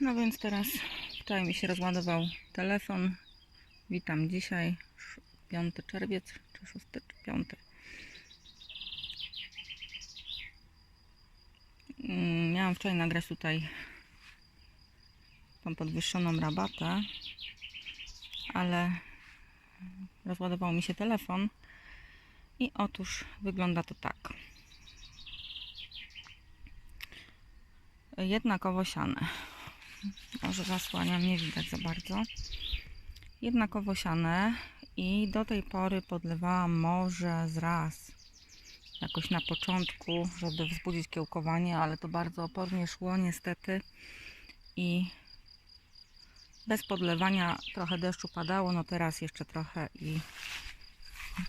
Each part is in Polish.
No więc teraz wczoraj mi się rozładował telefon. Witam dzisiaj, 5 czerwiec, czy 6, czy 5. Mm, Miałam wczoraj nagrać tutaj tą podwyższoną rabatę, ale rozładował mi się telefon i otóż wygląda to tak. Jednakowo siane. Może zasłaniam, nie widać za bardzo. Jednakowo siane i do tej pory podlewałam może z raz. Jakoś na początku, żeby wzbudzić kiełkowanie, ale to bardzo opornie szło niestety. I bez podlewania trochę deszczu padało, no teraz jeszcze trochę i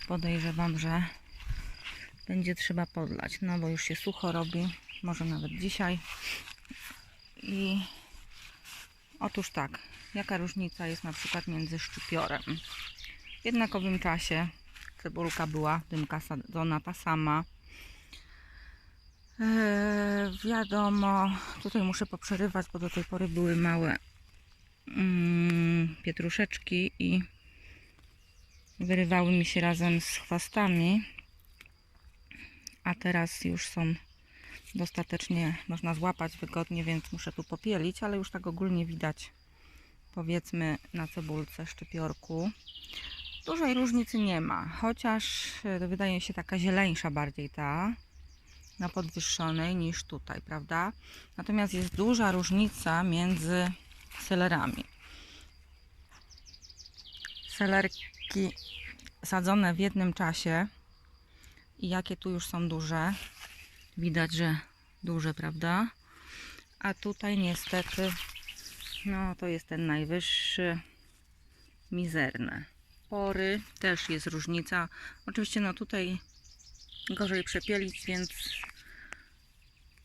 podejrzewam, że będzie trzeba podlać, no bo już się sucho robi, może nawet dzisiaj. I otóż tak, jaka różnica jest na przykład między szczypiorem? W jednakowym czasie cebulka była, dymka sadzona ta sama. Eee, wiadomo, tutaj muszę poprzerywać, bo do tej pory były małe mm, pietruszeczki i wyrywały mi się razem z chwastami, a teraz już są dostatecznie można złapać wygodnie, więc muszę tu popielić, ale już tak ogólnie widać powiedzmy na cebulce szczypiorku. Dużej różnicy nie ma, chociaż e, wydaje się taka zieleńsza bardziej ta na podwyższonej niż tutaj, prawda? Natomiast jest duża różnica między selerami. Selerki sadzone w jednym czasie i jakie tu już są duże. Widać, że duże, prawda? A tutaj niestety, no to jest ten najwyższy, mizerny. Pory też jest różnica. Oczywiście, no tutaj gorzej przepielić, więc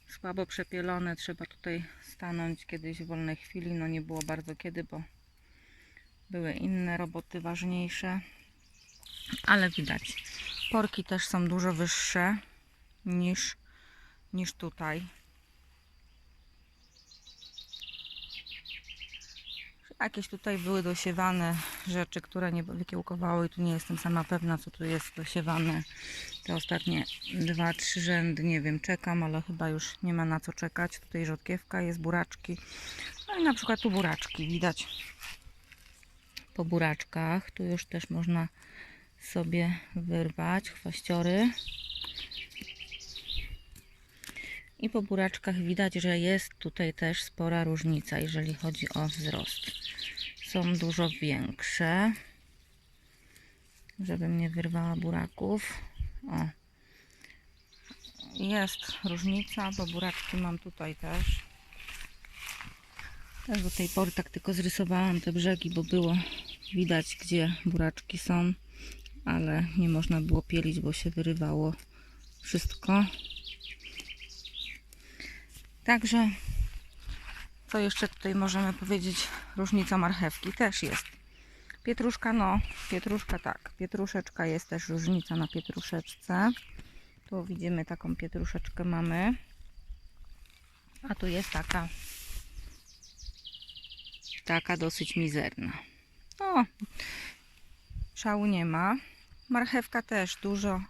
słabo przepielone. Trzeba tutaj stanąć kiedyś w wolnej chwili. No nie było bardzo kiedy, bo były inne roboty ważniejsze. Ale widać. Porki też są dużo wyższe niż niż tutaj. Jakieś tutaj były dosiewane rzeczy, które nie wykiełkowały i tu nie jestem sama pewna, co tu jest dosiewane. Te ostatnie dwa, trzy rzędy, nie wiem, czekam, ale chyba już nie ma na co czekać. Tutaj rzodkiewka jest, buraczki. No i na przykład tu buraczki widać po buraczkach. Tu już też można sobie wyrwać chwaściory. I po buraczkach widać, że jest tutaj też spora różnica, jeżeli chodzi o wzrost. Są dużo większe. Żebym nie wyrwała buraków. O. Jest różnica, bo buraczki mam tutaj też. Też do tej pory tak tylko zrysowałam te brzegi, bo było widać, gdzie buraczki są, ale nie można było pielić, bo się wyrywało wszystko. Także, co jeszcze tutaj możemy powiedzieć? Różnica marchewki też jest. Pietruszka, no, pietruszka tak. Pietruszeczka jest też różnica na pietruszeczce. Tu widzimy taką pietruszeczkę mamy. A tu jest taka taka dosyć mizerna. O, szału nie ma. Marchewka też dużo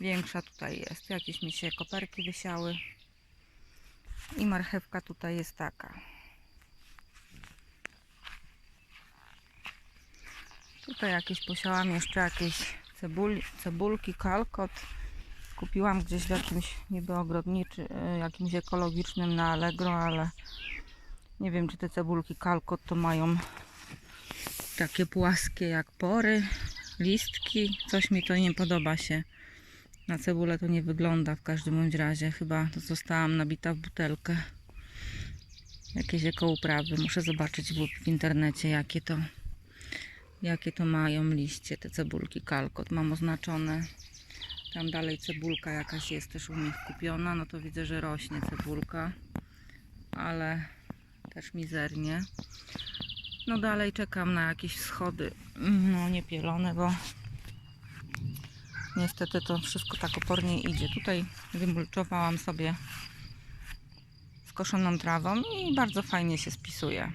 większa tutaj jest. Jakieś mi się koperki wysiały. I marchewka tutaj jest taka. Tutaj jakieś posiałam jeszcze jakieś cebul, cebulki, kalkot. Kupiłam gdzieś w jakimś niby ogrodniczy, e, jakimś ekologicznym na Allegro, ale nie wiem czy te cebulki kalkot to mają takie płaskie jak pory, listki. Coś mi to nie podoba się. Na cebulę to nie wygląda w każdym bądź razie. Chyba to zostałam nabita w butelkę. Jakieś ekouprawy. Muszę zobaczyć w, internecie jakie to jakie to mają liście te cebulki kalkot. Mam oznaczone. Tam dalej cebulka jakaś jest też u nich kupiona. No to widzę, że rośnie cebulka. Ale też mizernie. No dalej czekam na jakieś schody. No niepielone, bo niestety to wszystko tak opornie idzie. Tutaj wymulczowałam sobie skoszoną trawą i bardzo fajnie się spisuje.